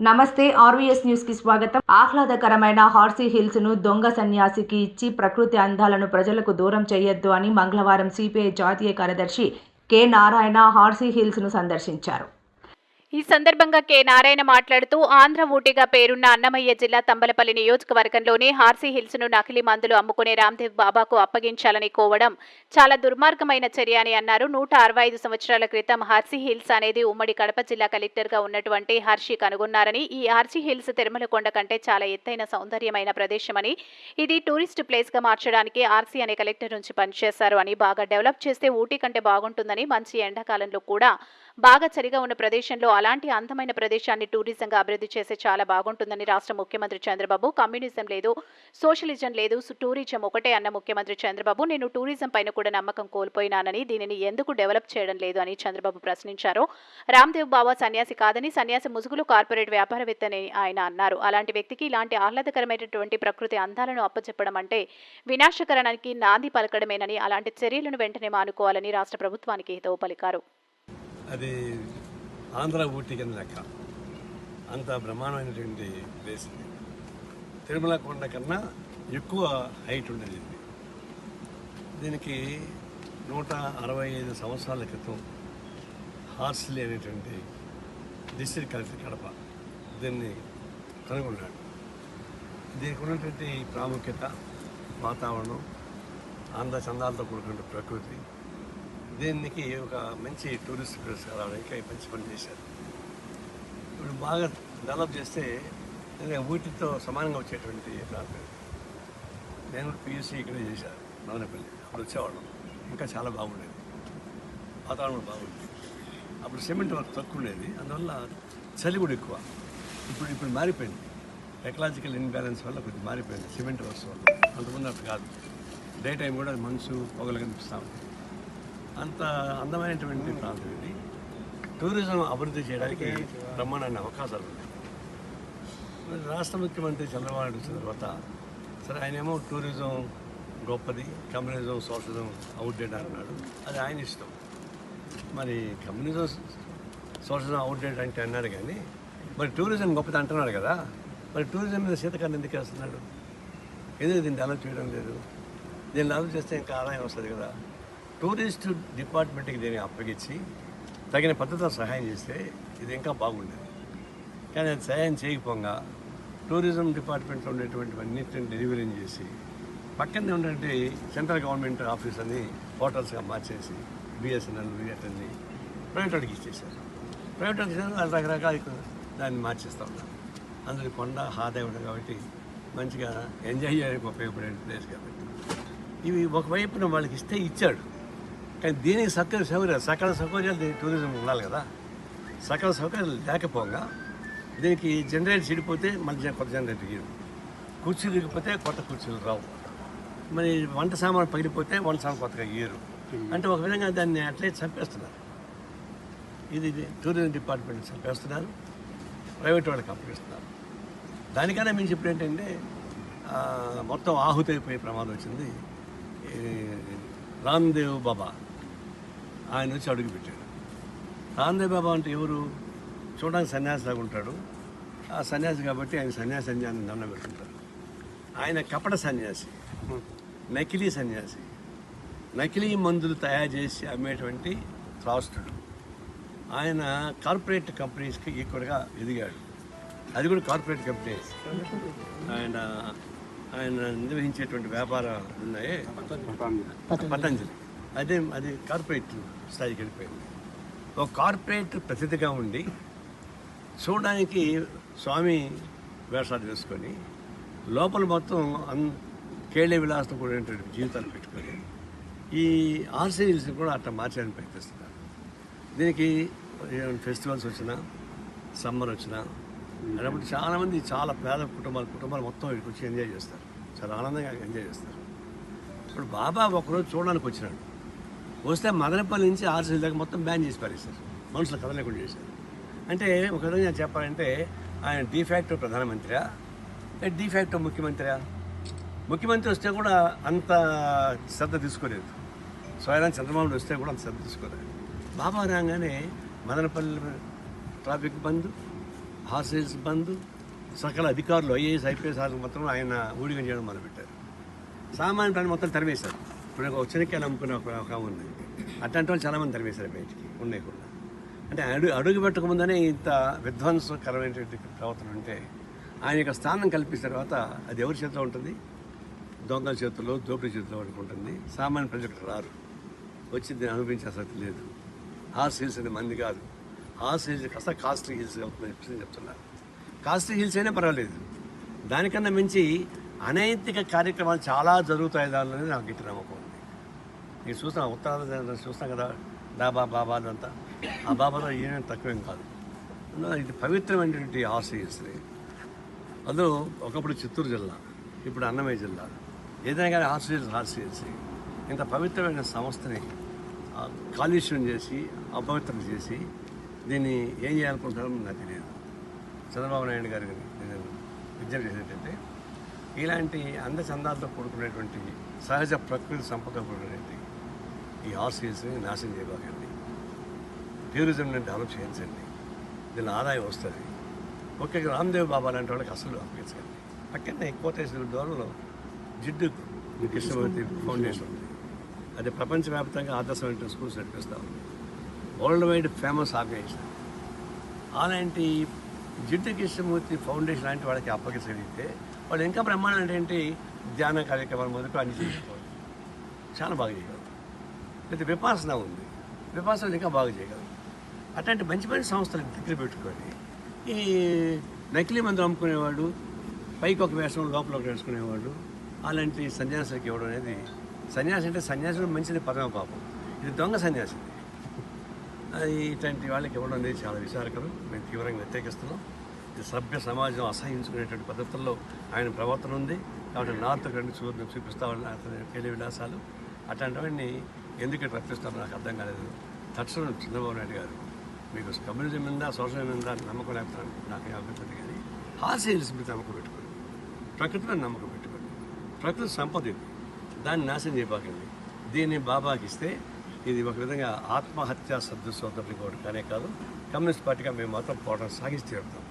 నమస్తే ఆర్వీఎస్ న్యూస్కి స్వాగతం. ఆహ్లాదకరమైన హార్సీ హిల్స్ను దొంగ సన్యాసికి ఇచ్చి ప్రకృతి అందాలను ప్రజలకు దూరం చేయొద్దు అని మంగళవారం సిపిఐ జాతీయ కార్యదర్శి కె. నారాయణ హార్సీ హిల్స్ను సందర్శించారు. ఈ సందర్భంగా కె నారాయణ మాట్లాడుతూ ఆంధ్ర ఊటీగా పేరున్న అన్నమయ్య జిల్లా తంబలపల్లి నియోజకవర్గంలోని హార్సీ హిల్స్ను నకిలీ మందులు అమ్ముకునే రామ్దేవ్ బాబాకు అప్పగించాలని కోవడం చాలా దుర్మార్గమైన చర్య అని అన్నారు. నూట అరవై ఐదు సంవత్సరాల క్రితం హార్సీ హిల్స్ అనేది ఉమ్మడి కడప జిల్లా కలెక్టర్గా ఉన్నటువంటి హర్షి కనుగొన్నారని ఈ హార్సీ హిల్స్ తిరుమల కొండ కంటే చాలా ఎత్తైన సౌందర్యమైన ప్రదేశమని ఇది టూరిస్ట్ ప్లేస్గా మార్చడానికి ఆర్సీ అనే కలెక్టర్ నుంచి పనిచేశారు అని బాగా డెవలప్ చేస్తే ఊటీ కంటే బాగుంటుందని మంచి ఎండాకాలంలో కూడా బాగా చలిగా ఉన్న ప్రదేశంలో అలాంటి అందమైన ప్రదేశాన్ని టూరిజంగా అభివృద్ధి చేస్తే చాలా బాగుంటుందని రాష్ట్ర ముఖ్యమంత్రి చంద్రబాబు కమ్యూనిజం లేదు సోషలిజం లేదు టూరిజం ఒకటే అన్న ముఖ్యమంత్రి చంద్రబాబు నేను టూరిజం పైన కూడా నమ్మకం కోల్పోయినానని దీనిని ఎందుకు డెవలప్ చేయడం లేదు అని చంద్రబాబు ప్రశ్నించారు. రామ్దేవ్ బాబా సన్యాసి కాదని సన్యాసి ముసుగులు కార్పొరేట్ వ్యాపారవేత్తని ఆయన అన్నారు. అలాంటి వ్యక్తికి ఇలాంటి ఆహ్లాదకరమైనటువంటి ప్రకృతి అందాలను అప్పచెప్పడం అంటే వినాశకరణానికి నాంది పలకడమేనని అలాంటి చర్యలను వెంటనే మానుకోవాలని రాష్ట్ర ప్రభుత్వానికి హితవు పలికారు. అది ఆంధ్ర ఊటీ కింద లెక్క. అంత బ్రహ్మాండమైనటువంటి ప్లేస్ ఇది. తిరుమల కొండ కన్నా ఎక్కువ హైట్ ఉండేది ఇది. దీనికి నూట అరవై ఐదు సంవత్సరాల క్రితం హార్స్లీ అనేటువంటి డిస్ట్రిక్ట్ కలెక్టర్ కడప దీన్ని కనుగొన్నాడు. దీనికి ఉన్నటువంటి ప్రాముఖ్యత వాతావరణం ఆంధ్ర చందాలతో కూడుకున్న ప్రకృతి దీనికి ఒక మంచి టూరిస్ట్ ప్లేస్ రావడానికి మంచి పని చేశారు. ఇప్పుడు బాగా డెవలప్ చేస్తే ఊటితో సమానంగా వచ్చేటువంటి ప్రాంతం. నేను నేను పియూసీ ఇక్కడే చేశాను నవనపల్లి. అప్పుడు వచ్చేవాళ్ళం. ఇంకా చాలా బాగుండేది. వాతావరణం బాగుండేది అప్పుడు సిమెంట్ వర్క్ తక్కువ ఉండేది. అందువల్ల చలి కూడా ఎక్కువ. ఇప్పుడు ఇప్పుడు మారిపోయింది. టెక్నాలజికల్ ఇన్బ్యాలెన్స్ వల్ల కొద్దిగా మారిపోయింది సిమెంట్ వర్క్స్ వల్ల. అంతకుముందు అప్పుడు కాదు. డే టైం కూడా మనుషు పొగలు కనిపిస్తూ ఉంది. అంత అందమైనటువంటి ప్రాంతం ఇది. టూరిజం అభివృద్ధి చేయడానికి బ్రహ్మాండ అవకాశాలు ఉన్నాయి. మరి రాష్ట్ర ముఖ్యమంత్రి చంద్రబాబు నాయుడు వచ్చిన తర్వాత సరే ఆయనేమో టూరిజం గొప్పది కమ్యూనిజం సోషలిజం అవుట్డేట్ అన్నాడు. అది ఆయన ఇష్టం. మరి కమ్యూనిజం సోషలిజం అవుట్డేట్ అంటే అన్నాడు కానీ మరి టూరిజం గొప్పది అంటున్నాడు కదా మరి టూరిజం మీద శీతకాన్ని ఎందుకు వేస్తున్నాడు? ఎందుకు దీన్ని డెవలప్ చేయడం లేదు. దీన్ని డెవలప్ చేస్తే ఇంకా ఆదాయం వస్తుంది కదా. టూరిస్ట్ డిపార్ట్మెంట్కి దీన్ని అప్పగించి తగిన పద్ధతిలో సహాయం చేస్తే ఇది ఇంకా బాగుండేది. కానీ అది సహాయం చేయకపోగా టూరిజం డిపార్ట్మెంట్లో ఉండేటువంటి అన్నింటిని డెలివరీ చేసి పక్కనే ఉన్నటువంటి సెంట్రల్ గవర్నమెంట్ ఆఫీస్ అని హోటల్స్గా మార్చేసి బిఎస్ఎన్ఎల్ విఎట్ఎల్ని ప్రైవేట్ వాడికి ఇచ్చేసారు ప్రైవేట్ వాడికి రకరకాల దాన్ని మార్చేస్తూ ఉన్నారు. అందులో కొండ ఆదాయం ఉంది కాబట్టి మంచిగా ఎంజాయ్ చేయడానికి ఉపయోగపడే ప్లేస్ కాబట్టి. ఇవి ఒకవైపున వాళ్ళకి ఇస్తే ఇచ్చాడు. కానీ దీనికి సకల సౌకర్యాలు సకల సౌకర్యాలు టూరిజం ఉండాలి కదా. సకల సౌకర్యాలు లేకపోగా దీనికి జనరేటర్ చెడిపోతే మళ్ళీ కొత్త జనరేటర్ ఇయ్యరు కుర్చీలు ఇరిగిపోతే కొత్త కుర్చీలు రావు. మరి వంట సామాన్ పగిలిపోతే వంట సామాన్ కొత్తగా ఇయ్యరు. అంటే ఒక విధంగా దాన్ని అట్లే చంపేస్తున్నారు. ఇది టూరిజం డిపార్ట్మెంట్ చంపేస్తున్నారు. ప్రైవేట్ వాళ్ళకి అప్పగిస్తున్నారు. దానికన్నా మించి ఇప్పుడు ఏంటంటే మొత్తం ఆహుతైపోయే ప్రమాదం వచ్చింది. రామ్దేవ్ బాబా. ఆయన వచ్చి అడుగు పెట్టాడు. రామ్దేవ్ బాబా అంటే ఎవరు? చూడడానికి సన్యాసిలాగా ఉంటాడు. ఆ సన్యాసి కాబట్టి ఆయన సన్యాసి అని ఆయన దండం పెట్టుకుంటారు. ఆయన కపట సన్యాసి నకిలీ సన్యాసి. నకిలీ మందులు తయారు చేసి అమ్మేటువంటి త్రాస్తుడు. ఆయన కార్పొరేట్ కంపెనీస్కి ఈక్వల్గా ఎదిగాడు. అది కూడా కార్పొరేట్ కంపెనీ ఆయన ఆయన నిర్వహించేటువంటి వ్యాపారాలు ఉన్నాయే. పతంజలి. అదే అది కార్పొరేట్ స్థాయికి వెళ్ళిపోయింది. ఒక కార్పొరేట్ ప్రతిథిగా ఉండి చూడడానికి స్వామి వేషాలు వేసుకొని లోపల మొత్తం అన్ కేళే విలాసం కూడినటువంటి జీవితాలు పెట్టుకొని ఈ ఆర్సీల్స్ కూడా అట్లా మార్చాలని ప్రయత్నిస్తున్నారు. దీనికి ఏమైనా ఫెస్టివల్స్ వచ్చినా సమ్మర్ వచ్చినా అలాంటి చాలామంది చాలా పేద కుటుంబాలు కుటుంబాలు మొత్తం ఇక్కడికి వచ్చి ఎంజాయ్ చేస్తారు. చాలా ఆనందంగా ఎంజాయ్ చేస్తారు. ఇప్పుడు బాబా ఒకరోజు చూడడానికి వచ్చినాడు. వస్తే మదనపల్లి నుంచి ఆర్సీల దాకా మొత్తం బ్యాన్ చేసి పారేశారు మనుషులు కదలేకుండా చేశారు. అంటే ఒక విధంగా చెప్పాలంటే ఆయన డిఫాక్టో ప్రధానమంత్రియా? లేదా డిఫాక్టో ముఖ్యమంత్రియా? ముఖ్యమంత్రి వస్తే కూడా అంత శ్రద్ధ తీసుకోలేదు. స్వయం చంద్రబాబు వస్తే కూడా అంత శ్రద్ధ తీసుకోలేదు. బాబా రాగానే మదనపల్లి ట్రాఫిక్ బంద్ హాస్టల్స్ బంద్ సకల అధికారులు ఐఏఎస్ ఐపీఎస్ ఆఫీసర్లు మొత్తం ఆయన ఊడిగం చేయడం మొదలుపెట్టారు. సామాన్య ప్రాణి మొత్తం తరివేశారు ఇప్పుడు ఒక చెనక్కాయలు అమ్ముకునే ఒక ఉంది. అట్లాంటి వాళ్ళు చాలామంది తరివేశారు బయటికి ఉన్నాయి కూడా. అంటే అడుగు అడుగు పెట్టకముందనే ఇంత విధ్వంసకరమైనటువంటి ప్రవర్తన ఉంటే ఆయన యొక్క స్థానం కల్పించిన తర్వాత అది ఎవరి చేతిలో ఉంటుంది? దొంగల చేతుల్లో దోపిడీ చేతిలో ఉంటుంది సామాన్య ప్రజలకు రారు. వచ్చి దీన్ని అనుభవించే అసలు లేదు. హార్స్ హిల్స్ అనే మంది కాదు. హార్స్ హిల్స్ కాస్త కాస్ట్లీ హిల్స్ అవుతుందని చెప్పి చెప్తున్నారు. కాస్ట్లీ హిల్స్ అయినా పర్వాలేదు. దానికన్నా మించి అనైతిక కార్యక్రమాలు చాలా జరుగుతాయి దానిలోనే నాకు గట్టి నమ్మకం. నేను చూసిన ఉత్తరాంధ్ర చూస్తాం కదా డాబా బాబా అదంతా ఆ బాబాలో ఏమేమి తక్కువేం కాదు ఇది పవిత్రమైనటువంటి ఆశ్రయశ్రీ అందులో ఒకప్పుడు చిత్తూరు జిల్లా ఇప్పుడు అన్నమయ్య జిల్లా ఏదైనా కానీ హార్సిల్స్ హార్సిల్స్ ఇంత పవిత్రమైన సంస్థని కాలుష్యం చేసి అపవిత్రం చేసి దీన్ని ఏం చేయాలనుకుంటారో నాకు తెలియదు చంద్రబాబు నాయుడు గారికి నేను విజ్ఞప్తి చేసేటంటే ఇలాంటి అందచందాలతో కూడుకునేటువంటి సహజ ప్రకృతి సంపద కూడుకునేటువంటి ఈ హార్సిల్స్ని నాశనం చేయబాకండి. టూరిజంని డెవలప్ చేయించండి. దీని ఆదాయం వస్తుంది. ఓకే రామ్దేవ్ బాబా లాంటి వాళ్ళకి అసలు అప్పగించండి పక్కనే కోటేశ్వర దూరంలో జిడ్డు కృష్ణమూర్తి ఫౌండేషన్ ఉంది. అది ప్రపంచవ్యాప్తంగా ఆదర్శమైన స్కూల్స్ నడిపిస్తూ ఉంది. World wide famous organisation. అలాంటి జిడ్డు కృష్ణమూర్తి ఫౌండేషన్ లాంటి వాళ్ళకి అప్పగించగలిగితే వాళ్ళు ఇంకా బ్రహ్మాండం అంటే ఏంటి ధ్యాన కార్యక్రమాలు మొదలు అన్ని చేసుకోవాలి చాలా బాగా చేయాలి లేదా విపాసన ఉంది. విపాసన ఇంకా బాగా చేయగలరు అట్లాంటి మంచి మంచి సంస్థలు దగ్గర పెట్టుకొని ఈ నకిలీ మందులు అమ్ముకునేవాడు పైకి ఒక వేషం లోపల ఒక వేసుకునేవాడు అలాంటి సన్యాసులకు ఇవ్వడం అనేది సన్యాసి అంటే సన్యాసులు మంచిది పరమ పాపం. ఇది దొంగ సన్యాసి. అది ఇట్లాంటి వాళ్ళకి ఇవ్వడం అనేది చాలా విచారకరం. మేము తీవ్రంగా వ్యతిరేకిస్తున్నాం. ఇది సభ్య సమాజం అసహించుకునేటువంటి పద్ధతుల్లో ఆయన ప్రవర్తన ఉంది. కాబట్టి నార్త్ రెండు చూ చూపిస్తా ఉన్న అతని పేలి విలాసాలు. అట్లాంటివన్నీ ఎందుకు రప్పిస్తారో నాకు అర్థం కాలేదు. తక్షణం చంద్రబాబు నాయుడు గారు మీకు కమ్యూనిజం మీద సోషల్ మీద నమ్మకం లేకపోతే నాకు అభిప్రాయం కానీ హాస్యల్స్ మీద నమ్మకం పెట్టుకోండి. ప్రకృతి నమ్మకం పెట్టుకోండి. ప్రకృతి సంపద ఇది. దాన్ని నాశనం చేయబాకండి. దీన్ని బాబాకి ఇస్తే ఇది ఒక విధంగా ఆత్మహత్య సదృశ్వతం ఇంకోటి కానే కాదు. కమ్యూనిస్ట్ పార్టీగా మేము మాత్రం పోవడం సాగిస్తూ వెళ్తాం